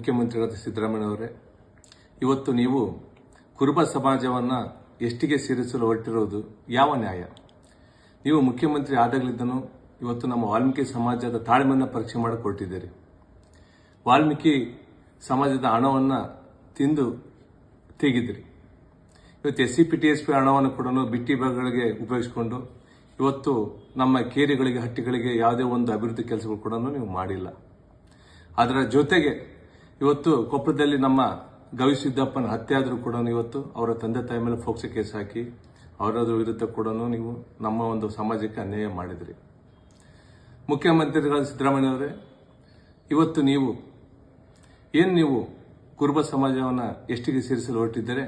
ಮುಖ್ಯಮಂತ್ರಿಗಳಾದ ಸಿದ್ದರಾಮಯ್ಯನವರೇ ಇವತ್ತು ನೀವು ಕುರುಬ ಸಮಾಜವನ್ನು ಎಷ್ಟಿಗೆ ಸೇರಿಸಲು ಹೊರಟಿರೋದು ಯಾವ ನ್ಯಾಯ? ನೀವು ಮುಖ್ಯಮಂತ್ರಿ ಆದಾಗಲಿದ್ದನು ಇವತ್ತು ನಮ್ಮ ವಾಲ್ಮೀಕಿ ಸಮಾಜದ ತಾಳ್ಮೆಯನ್ನು ಪರೀಕ್ಷೆ ಮಾಡಿಕೊಟ್ಟಿದ್ದೀರಿ. ವಾಲ್ಮೀಕಿ ಸಮಾಜದ ಹಣವನ್ನು ತಿಂದು ತೆಗೆದಿರಿ. ಇವತ್ತು S C P T S P ಹಣವನ್ನು ಕೂಡ ಬಿಟ್ಟಿ ಭಾಗಗಳಿಗೆ ಉಪಯೋಗಿಸಿಕೊಂಡು ಇವತ್ತು ನಮ್ಮ ಕೇರಿಗಳಿಗೆ ಹಟ್ಟಿಗಳಿಗೆ ಯಾವುದೇ ಒಂದು ಅಭಿವೃದ್ಧಿ ಕೆಲಸಗಳು ಕೂಡ ನೀವು ಮಾಡಿಲ್ಲ. ಅದರ ಜೊತೆಗೆ ಇವತ್ತು ಕೊಪ್ಪಳದಲ್ಲಿ ನಮ್ಮ ಗವಿ ಸಿದ್ದಪ್ಪನ ಹತ್ಯೆ ಆದರೂ ಕೂಡ ಇವತ್ತು ಅವರ ತಂದೆ ತಾಯಿ ಮೇಲೆ ಫೋಕ್ಸ್ ಕೇಸ್ ಹಾಕಿ ಅವರ ವಿರುದ್ಧ ಕೂಡ ನೀವು ನಮ್ಮ ಒಂದು ಸಮಾಜಕ್ಕೆ ಅನ್ಯಾಯ ಮಾಡಿದ್ರಿ. ಮುಖ್ಯಮಂತ್ರಿಗಳ ಸಿದ್ದರಾಮಯ್ಯನವರೇ, ಇವತ್ತು ನೀವು ಏನು ನೀವು ಕುರುಬ ಸಮಾಜವನ್ನು ಎಷ್ಟಿಗೆ ಸೇರಿಸಲು ಹೊರಟಿದ್ದರೆ?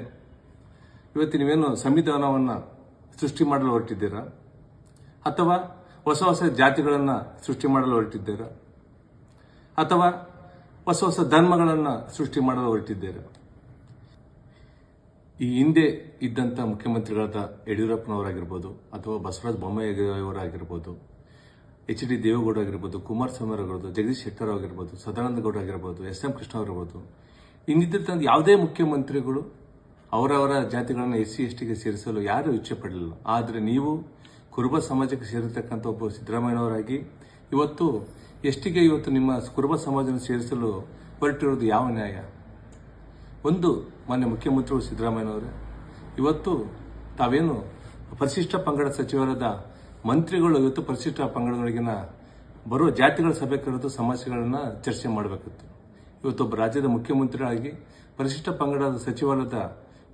ಇವತ್ತು ನೀವೇನು ಸಂವಿಧಾನವನ್ನು ಸೃಷ್ಟಿ ಮಾಡಲು ಹೊರಟಿದ್ದೀರಾ? ಅಥವಾ ಹೊಸ ಹೊಸ ಜಾತಿಗಳನ್ನು ಸೃಷ್ಟಿ ಮಾಡಲು ಹೊರಟಿದ್ದೀರಾ? ಅಥವಾ ಹೊಸ ಹೊಸ ಧರ್ಮಗಳನ್ನು ಸೃಷ್ಟಿ ಮಾಡಲು ಹೊರಟಿದ್ದೇವೆ ಈ ಹಿಂದೆ ಇದ್ದಂಥ ಮುಖ್ಯಮಂತ್ರಿಗಳಾದ ಯಡಿಯೂರಪ್ಪನವರಾಗಿರ್ಬೋದು ಅಥವಾ ಬಸವರಾಜ ಬೊಮ್ಮಾಯಿಯವರಾಗಿರ್ಬೋದು, ಎಚ್ ಡಿ ದೇವೇಗೌಡ ಆಗಿರ್ಬೋದು ಕುಮಾರಸ್ವಾಮಿ ಆಗಿರ್ಬೋದು ಜಗದೀಶ್ ಶೆಟ್ಟರ್ ಆಗಿರ್ಬೋದು ಸದಾನಂದ ಗೌಡ ಆಗಿರ್ಬೋದು, ಎಸ್ ಎಂ ಕೃಷ್ಣ ಆಗಿರ್ಬೋದು ಇನ್ನಿದ್ದಂಥ ಯಾವುದೇ ಮುಖ್ಯಮಂತ್ರಿಗಳು ಅವರವರ ಜಾತಿಗಳನ್ನು ಎಸ್ ಸಿ ಎಸ್ ಟಿಗೆ ಸೇರಿಸಲು ಯಾರೂ ಇಚ್ಛೆ ಪಡಲಿಲ್ಲ. ಆದರೆ ನೀವು ಕುರುಬ ಸಮಾಜಕ್ಕೆ ಸೇರಿರ್ತಕ್ಕಂಥ ಒಬ್ಬ ಸಿದ್ದರಾಮಯ್ಯನವರಾಗಿ ಇವತ್ತು ಎಷ್ಟಿಗೆ ಇವತ್ತು ನಿಮ್ಮ ಕುರುಬ ಸಮಾಜವನ್ನು ಸೇರಿಸಲು ಹೊರಟಿರೋದು ಯಾವ ನ್ಯಾಯ? ಒಂದು, ಮಾನ್ಯ ಮುಖ್ಯಮಂತ್ರಿಗಳು ಸಿದ್ದರಾಮಯ್ಯನವರೇ, ಇವತ್ತು ತಾವೇನು ಪರಿಶಿಷ್ಟ ಪಂಗಡ ಸಚಿವರಾದ ಮಂತ್ರಿಗಳು ಇವತ್ತು ಪರಿಶಿಷ್ಟ ಪಂಗಡಗಳಿಗಿನ ಬರುವ ಜಾತಿಗಳ ಸಭೆ ಕರೆದು ಸಮಸ್ಯೆಗಳನ್ನು ಚರ್ಚೆ ಮಾಡಬೇಕಿತ್ತು. ಇವತ್ತೊಬ್ಬ ರಾಜ್ಯದ ಮುಖ್ಯಮಂತ್ರಿಗಳಾಗಿ ಪರಿಶಿಷ್ಟ ಪಂಗಡದ ಸಚಿವರಾದ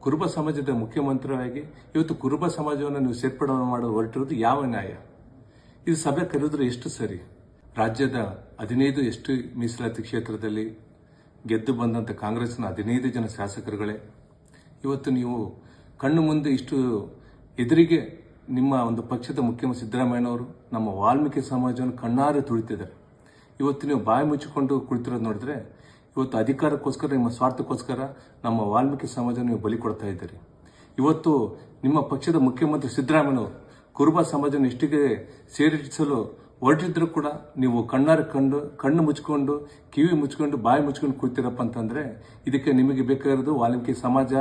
ಕುರುಬ ಸಮಾಜದ ಮುಖ್ಯಮಂತ್ರಿಯಾಗಿ ಇವತ್ತು ಕುರುಬ ಸಮಾಜವನ್ನು ನೀವು ಸೇರ್ಪಡೆ ಮಾಡಲು ಹೊರಟಿರೋದು ಯಾವ ನ್ಯಾಯ? ಇದು ಸಭೆ ಕರೆದ್ರೆ ಎಷ್ಟು ಸರಿ? ರಾಜ್ಯದ ಹದಿನೈದು ಎಷ್ಟು ಮೀಸಲಾತಿ ಕ್ಷೇತ್ರದಲ್ಲಿ ಗೆದ್ದು ಬಂದಂಥ ಕಾಂಗ್ರೆಸ್ನ ಹದಿನೈದು ಜನ ಶಾಸಕರುಗಳೇ, ಇವತ್ತು ನೀವು ಕಣ್ಣು ಮುಂದೆ ಇಷ್ಟು ಎದುರಿಗೆ ನಿಮ್ಮ ಒಂದು ಪಕ್ಷದ ಮುಖ್ಯಮಂತ್ರಿ ಸಿದ್ದರಾಮಯ್ಯನವರು ನಮ್ಮ ವಾಲ್ಮೀಕಿ ಸಮಾಜವನ್ನು ಕಣ್ಣಾರೆ ತುಳಿತಿದ್ದಾರೆ. ಇವತ್ತು ನೀವು ಬಾಯಿ ಮುಚ್ಚಿಕೊಂಡು ಕುಳಿತಿರೋದು ನೋಡಿದ್ರೆ ಇವತ್ತು ಅಧಿಕಾರಕ್ಕೋಸ್ಕರ, ನಿಮ್ಮ ಸ್ವಾರ್ಥಕ್ಕೋಸ್ಕರ ನಮ್ಮ ವಾಲ್ಮೀಕಿ ಸಮಾಜ ನೀವು ಬಲಿ ಕೊಡ್ತಾ ಇದ್ದೀರಿ. ಇವತ್ತು ನಿಮ್ಮ ಪಕ್ಷದ ಮುಖ್ಯಮಂತ್ರಿ ಸಿದ್ದರಾಮಯ್ಯನವರು ಕುರುಬ ಸಮಾಜವನ್ನು ಇಷ್ಟಿಗೆ ಸೇರಿಸಲು ಹೊರಟಿದ್ರು ಕೂಡ ನೀವು ಕಣ್ಣಾರೆ ಕಂಡು, ಕಣ್ಣು ಮುಚ್ಕೊಂಡು, ಕಿವಿ ಮುಚ್ಕೊಂಡು, ಬಾಯಿ ಮುಚ್ಕೊಂಡು ಕೂತಿರಪ್ಪ ಅಂತಂದ್ರೆ ಇದಕ್ಕೆ ನಿಮಗೆ ಬೇಕಾಗಿರೋದು ವಾಲ್ಮೀಕಿ ಸಮಾಜ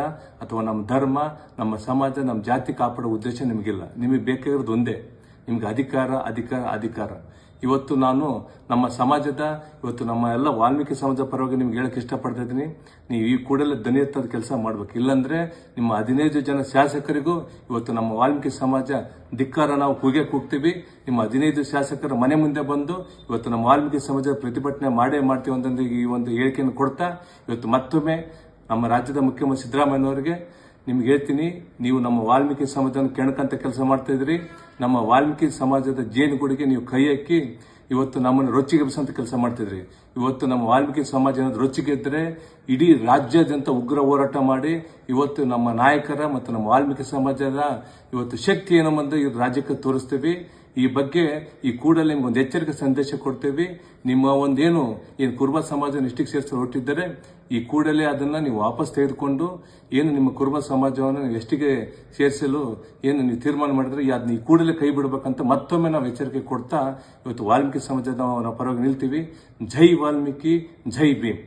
ಅಥವಾ ನಮ್ಮ ಧರ್ಮ, ನಮ್ಮ ಸಮಾಜ, ನಮ್ಮ ಜಾತಿ ಕಾಪಾಡೋ ಉದ್ದೇಶ ನಿಮಗಿಲ್ಲ. ನಿಮಗೆ ಬೇಕಾಗಿರೋದು ಒಂದೇ. ನಿಮ್ಗೆ ಅಧಿಕಾರ ಅಧಿಕಾರ ಅಧಿಕಾರ. ಇವತ್ತು ನಾನು ನಮ್ಮ ಸಮಾಜದ, ಇವತ್ತು ನಮ್ಮ ಎಲ್ಲ ವಾಲ್ಮೀಕಿ ಸಮಾಜ ಪರವಾಗಿ ನಿಮ್ಗೆ ಹೇಳಕ್ ಇಷ್ಟಪಡ್ತಾ ಇದ್ದೀನಿ. ನೀವು ಈ ಕೂಡಲೇ ದನಿ ಎತ್ತದ ಕೆಲಸ ಮಾಡ್ಬೇಕು. ಇಲ್ಲಾಂದ್ರೆ ನಿಮ್ಮ ಹದಿನೈದು ಜನ ಶಾಸಕರಿಗೂ ಇವತ್ತು ನಮ್ಮ ವಾಲ್ಮೀಕಿ ಸಮಾಜ ಧಿಕ್ಕಾರ, ನಾವು ಕೂಗೆ ಕೂಗ್ತೀವಿ ನಿಮ್ಮ ಹದಿನೈದು ಶಾಸಕರ ಮನೆ ಮುಂದೆ ಬಂದು ಇವತ್ತು ನಮ್ಮ ವಾಲ್ಮೀಕಿ ಸಮಾಜ ಪ್ರತಿಭಟನೆ ಮಾಡೇ ಮಾಡ್ತೀವಿ ಅಂತಂದು ಈ ಒಂದು ಹೇಳಿಕೆಯನ್ನು ಕೊಡ್ತಾ, ಇವತ್ತು ಮತ್ತೊಮ್ಮೆ ನಮ್ಮ ರಾಜ್ಯದ ಮುಖ್ಯಮಂತ್ರಿ ಸಿದ್ದರಾಮಯ್ಯನವರಿಗೆ ನಿಮ್ಗೆ ಹೇಳ್ತೀನಿ, ನೀವು ನಮ್ಮ ವಾಲ್ಮೀಕಿ ಸಮಾಜವನ್ನು ಕೆಣಕಂತ ಕೆಲಸ ಮಾಡ್ತಾ ಇದ್ರಿ. ನಮ್ಮ ವಾಲ್ಮೀಕಿ ಸಮಾಜದ ಜೇನುಗೂಡಿಗೆ ನೀವು ಕೈ ಹಾಕಿ, ಇವತ್ತು ನಮ್ಮನ್ನು ರೊಚ್ಚಿಗೆಬ್ಸಂತ ಕೆಲಸ ಮಾಡ್ತಿದ್ರಿ ಇವತ್ತು ನಮ್ಮ ವಾಲ್ಮೀಕಿ ಸಮಾಜ ಏನಾದ್ರು ರೊಚ್ಚಿಗೆದ್ರೆ ಇಡೀ ರಾಜ್ಯಾದ್ಯಂತ ಉಗ್ರ ಹೋರಾಟ ಮಾಡಿ, ಇವತ್ತು ನಮ್ಮ ನಾಯಕರ ಮತ್ತು ನಮ್ಮ ವಾಲ್ಮೀಕಿ ಸಮಾಜದ ಇವತ್ತು ಶಕ್ತಿ ಏನೋ ಬಂದು ಈ ರಾಜ್ಯಕ್ಕೆ ತೋರಿಸ್ತೀವಿ. ಈ ಬಗ್ಗೆ ಈ ಕೂಡಲೇ ನಿಮ್ಗೆ ಒಂದು ಎಚ್ಚರಿಕೆ ಸಂದೇಶ ಕೊಡ್ತೇವೆ. ನಿಮ್ಮ ಒಂದೇನು ಏನು ಕುರುಬ ಸಮಾಜ ಎಷ್ಟಿಗೆ ಸೇರಿಸಲು ಹೊರಟಿದ್ದಾರೆ ಈ ಕೂಡಲೇ ಅದನ್ನ ನೀವು ವಾಪಸ್ ತೆಗೆದುಕೊಂಡು ಏನು ನಿಮ್ಮ ಕುರುಬ ಸಮಾಜವನ್ನು ಎಷ್ಟಿಗೆ ಸೇರಿಸಲು ಏನು ನೀವು ತೀರ್ಮಾನ ಮಾಡಿದ್ರೆ ಅದನ್ನ ಈ ಕೂಡಲೇ ಕೈ ಬಿಡಬೇಕಂತ ಮತ್ತೊಮ್ಮೆ ನಾವು ಎಚ್ಚರಿಕೆ ಕೊಡ್ತಾ ಇವತ್ತು ವಾಲ್ಮೀಕಿ ಸಮಾಜದ ಪರವಾಗಿ ನಿಲ್ತೀವಿ. ಜೈ ವಾಲ್ಮೀಕಿ, ಜೈ ಭೀಮ್.